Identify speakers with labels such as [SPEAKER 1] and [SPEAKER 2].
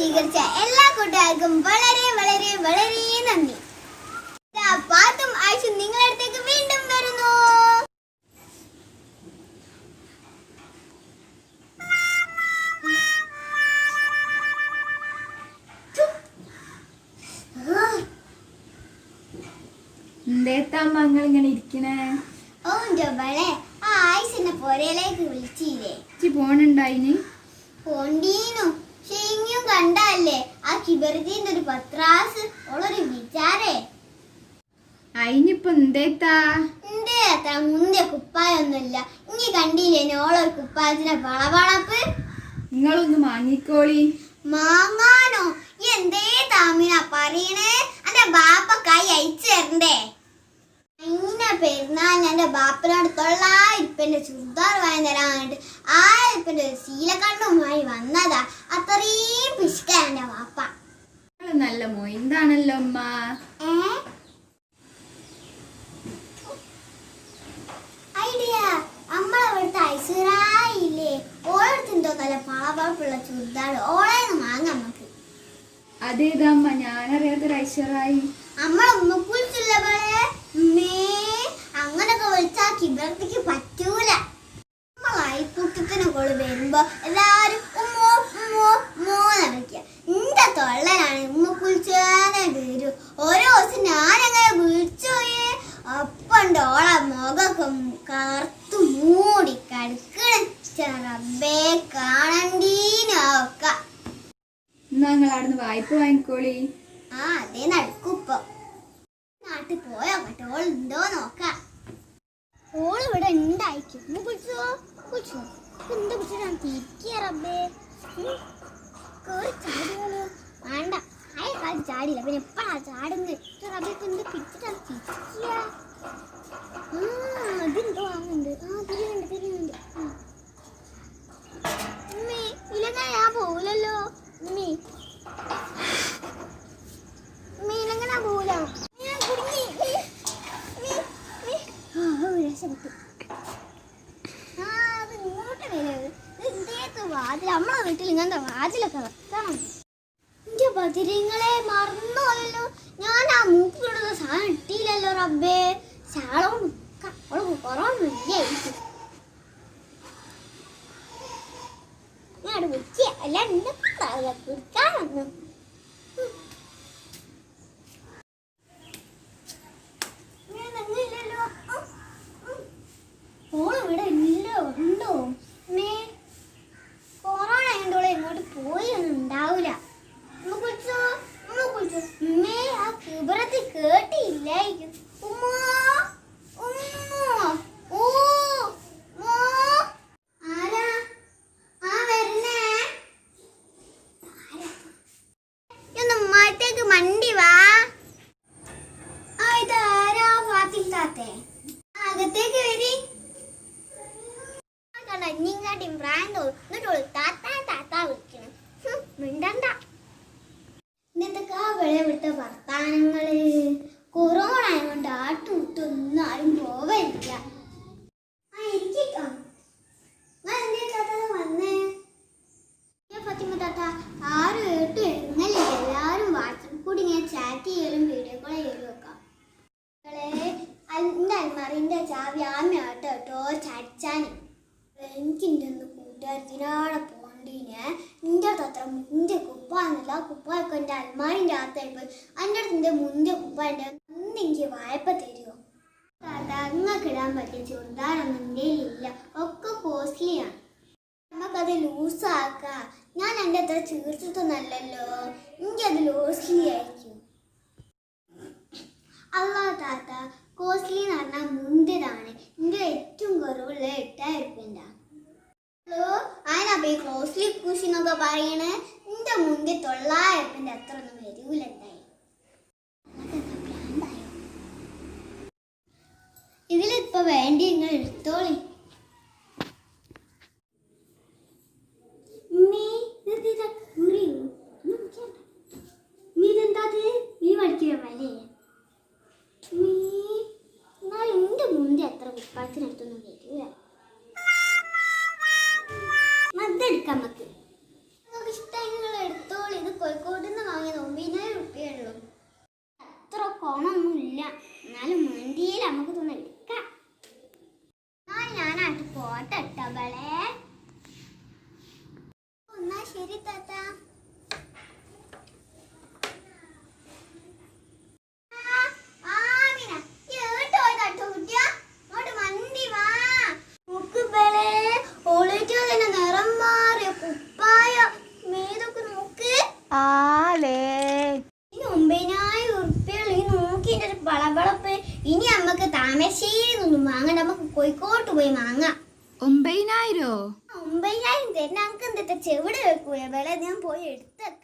[SPEAKER 1] സ്വീകരിച്ച എല്ലാ കൂട്ടുകാർക്കും വളരെ വളരെ വളരെ നന്ദി. പാത്തും ആയിഷും നിങ്ങളുടെ അടുത്തേക്ക് വീണ്ടും വരുന്നു.
[SPEAKER 2] എന്തേത്താമ്മ നിങ്ങൾ ഇങ്ങനെ ഇരിക്കണേ?
[SPEAKER 1] ഓ ജോബളെ ആ ആയിഷെന്നെ പോരയിലേക്ക് വിളിച്ചില്ലേ?
[SPEAKER 2] ഇച്ചി പോണുണ്ടായിന്?
[SPEAKER 1] പോണ്ടീനു ഷെയ്മിയും കണ്ടല്ലേ ആ കിബർജീന്റെ ഒരു പത്രാസ്. ഓളൊരു വിചാരേ.
[SPEAKER 2] അയിനിപ്പോ എന്തേത്താ?
[SPEAKER 1] എന്തേ അത്ര മുന്തിയ കുപ്പായൊന്നുമില്ല. ഇനി കണ്ടില്ലേ ഓളൊരു കുപ്പായത്തിന്റെ വളവളപ്പ്?
[SPEAKER 2] നിങ്ങളൊന്ന് മാങ്ങിക്കോളി.
[SPEAKER 1] മാങ്ങാനോ? എന്തേ താമിന പറയണേ? എന്റെ ബാപ്പക്കായി അയച്ചു തരണ്ടേ? പെരുന്നാളിന് എന്റെ ബാപ്പനോട് തൊള്ളായിരപ്പന്റെ ചുരിദാർ വാങ്ങി തരാനായിട്ട് വേണ്ടി ആയിരപ്പന്റെ ഒരു ശീലക്കണ്ണുമായി വന്നതാ. അത്രയും പിശുക്കാൻ എന്റെ ബാപ്പ.
[SPEAKER 2] നല്ല മൊയിന്താണല്ലോ അമ്മ?
[SPEAKER 1] ഐഡിയ. നമ്മളവിടുത്തെ ഐശ്വരായില്ലേ? ഓളടുത്തുണ്ടോ നല്ല പാവപ്പുള്ള ചുരിദാർ. ഓളേന്ന് വാങ്ങാം നമുക്ക്.
[SPEAKER 2] അതേതാമ്മ ഞാനറിയാത്തൊരു ഐശ്വറായി
[SPEAKER 1] നമ്മളെ ഉമ്മക്കുളിച്ചുള്ള പോലെ? കിബർത്തിക്ക് പറ്റൂല. നമ്മളായി കുട്ടത്തിന് കൊൾ വരുമ്പോ എല്ലാരും ഉമ്മോ ഉമ്മോ ഉമ്മോ വിളിക്കുക എന്റെ തൊള്ളലാണ് ഉമ്മ കുളിച്ചാനെ വരും. ഓരോ ദിവസം ഞാനങ്ങനെ വിളിച്ചോയെ അപ്പണ്ടോളെ മുഖമൊക്കെ കറുത്തു മൂടി കടുക്കണേ. കാണണ്ടീനൊക്ക കാണണ്ടീനൊക്കെ
[SPEAKER 2] എന്നാ നിങ്ങൾ അവിടുന്ന് വായ്പ വാങ്ങിക്കോളി?
[SPEAKER 1] ആ അതേ നടക്കുപ്പോ നാട്ടിൽ പോയോ? കേട്ടോ ഉണ്ടോ നോക്കാം. ഓൾ ഇവിടെ ഉണ്ടായിരിക്കും കുളിച്ചോ? കുളിച്ചോ. എന്താ കുളിച്ചാ തിരിക്കുക റബ്ബേ? കയറി കേറി ചാടിയോളൂ വേണ്ട. അയ കാലം ചാടിയില്ല. പിന്നെ എപ്പോഴാ ചാടുന്നത്? റബ്ബേ എന്ത് പിടിച്ചിട്ടാണ് തിരിക്കുക ആ അതെന്തോ വാങ്ങുന്നുണ്ട് ആ തിരിയുന്നുണ്ട് തിരിയുന്നുണ്ട്. ഞാൻ പോവില്ലല്ലോ ഉമ്മി മീനങ്ങനെ പോല ഞാൻ കുടുങ്ങി മീ, മീ, മീ. ആ, ഓ, രക്ഷപ്പെട്ടു. ആ, അത് ഇങ്ങോട്ട് വരരുത്. ഇത് ഇതേത്തെ വാതിൽ നമ്മളെ വീട്ടിൽ ഇങ്ങനത്തെ വാതിലൊക്കെ വെക്കണം എന്റെ ബദിരങ്ങളെ മറന്നുപോയല്ലോ ഞാൻ ആ മൂക്കിലിടുന്ന സാധനം ഇട്ടില്ലല്ലോ റബ്ബേ. ശാളവും അവൾ കുറവൊന്നുമില്ലായിരിക്കും ഞാൻ അവിടെ വെച്ച അല്ലാണ്ട് എന്നെ കുടിക്കാനൊന്നും ഞാൻ അങ്ങനെയല്ലല്ലോ. ഉം, ഉം. ഓൾ ഇവിടെ ഇല്ലോ ഉണ്ടോ മേ കൊറോണ ആയതുകൊണ്ട് ഇങ്ങോട്ട് പോയി ഒന്നും ഉണ്ടാവൂല ഉമ്മ കുളിച്ചോ ഉമ്മ കുളിച്ചോ മേ ആ കിബറത്ത് കേട്ടില്ലായിരിക്കും ഉമ്മോ ഉമ്മോ ഓ മോ ആരാ ആ വരുന്നേ ആരാ? ഒന്ന് ഉമ്മാത്തേക്ക് മണ്ടി വാ ആ, ഇതാരാ ഫാത്തിൽ താത്തേ? ആ, അകത്തേക്ക് വരി കണ്ട ഇനിങ്ങാട്ടിയും പ്രായം തോന്നും എന്നിട്ട് ഓൾ താത്ത താത്ത വിളിക്കണം. മിണ്ടണ്ട. ഇന്നത്തെ വെളിയെ വിട്ട വർത്താനങ്ങൾ. കൊറോണ ആയതുകൊണ്ട് ആട്ടും ഇട്ടൊന്നും ആരും പോവില്ല ആ വാട്സപ്പ് കൂടി ചാറ്റ് ചെയ്യലും വീഡിയോ ചാവി ആമയാട്ടോ കേട്ടോ എനിക്കിന്റെ ഒന്ന് കൂട്ടുകാരത്തിനാടെ പോണ്ടിനെ നിന്റെ അടുത്ത് അത്ര മുന്റെ കുപ്പാന്നില്ല കുപ്പായൊക്കെ എന്റെ അൽമാരിന്റെ അകത്തായി പോയി. എന്റെ അടുത്ത് എന്റെ മുന്റെ കുപ്പ എന്റെ ഒന്ന് എനിക്ക് വായ്പ തരുമോ അങ്ങക്ക് ഇടാൻ പറ്റിയ ചുരിദാറൊന്നും എന്റെ ഇല്ല ഒക്കെ കോസ്റ്റ്ലിയാണ്. നമുക്കത് ലൂസാക്കാം. ഞാൻ എന്റെ അത്ര ചീർത്തിട്ടൊന്നല്ലല്ലോ. എനിക്കത് ലൂസ്ലി ആയിരിക്കും അല്ലാ താത്ത. കോസ്റ്റ്ലി എന്ന് പറഞ്ഞാൽ മുന്തിയതാണ്. എന്റെ അതിനപ്പോ ക്ലോസ്ലി കുഷി എന്നൊക്കെ പറയണേ എന്റെ മുന്നിൽ തൊള്ളായിരം അത്ര ഒന്നും വരൂല എന്തായാലും ഇതിലിപ്പോ വേണ്ടി നിങ്ങൾ എടുത്തോളി. ഇനി നമുക്ക് താമരശ്ശേരി നിന്നും വാങ്ങാം നമുക്ക് കോഴിക്കോട്ട് പോയി വാങ്ങാം
[SPEAKER 2] ഒമ്പതിനായിരോ?
[SPEAKER 1] ഒമ്പതിനായിരം തന്നെ നമുക്ക് എന്താ ചെവിടെ വെക്കൂല. വില ഞാൻ പോയി എടുത്തത്